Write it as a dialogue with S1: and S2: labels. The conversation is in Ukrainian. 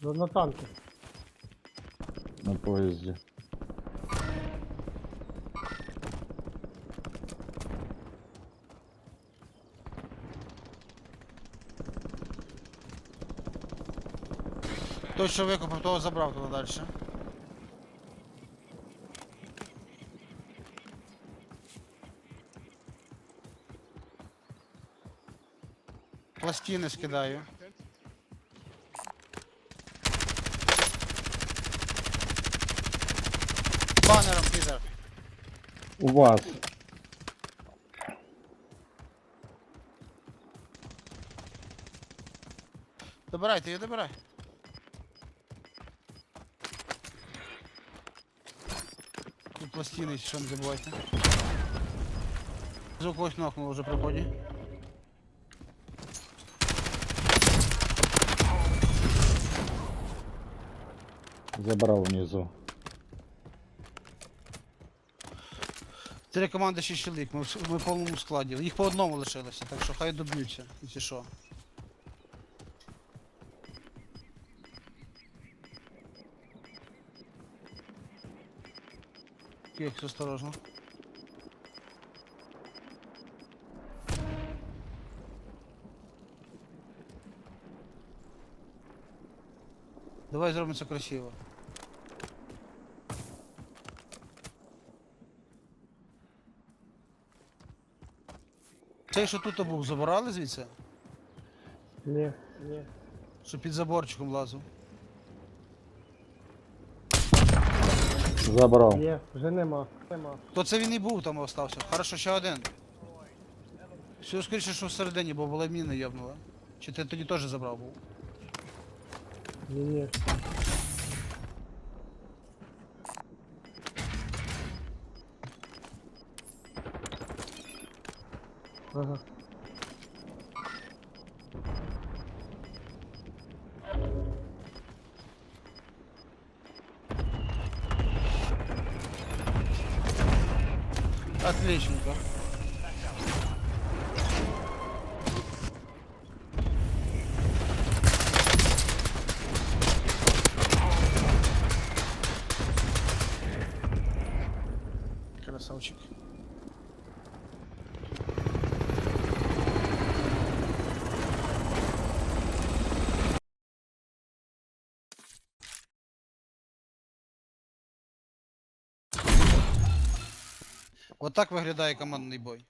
S1: На, на танку.
S2: На поїзді.
S3: Той, що викопав, того забрав туди далі. Пластини скидаю. Банером підер.
S2: У вас.
S3: Добирайте її, добирай. Тут пластини, що не забувайте. Звук когось нокнув уже при ході.
S2: Забрав внизу.
S3: Три команди 6 чоловік, ми, в ми в повному складі. Їх по одному лишилося, так що хай доб'ються, якщо що. Кекс, осторожно. Давай зробимо це красиво. Цей, що тут був, забирали звідси?
S1: Ні, ні.
S3: Що під заборчиком лазив.
S2: Забрав.
S1: Є, вже нема. Нема.
S3: То це він і був там остався. Хорошо, ще один. Все скоріше, що всередині, бо була міна йобнула. Чи ти тоді теж забрав був?
S1: Ні, ні. Ага.
S3: Отличненько. Красавчик. Отак виглядає командний бой.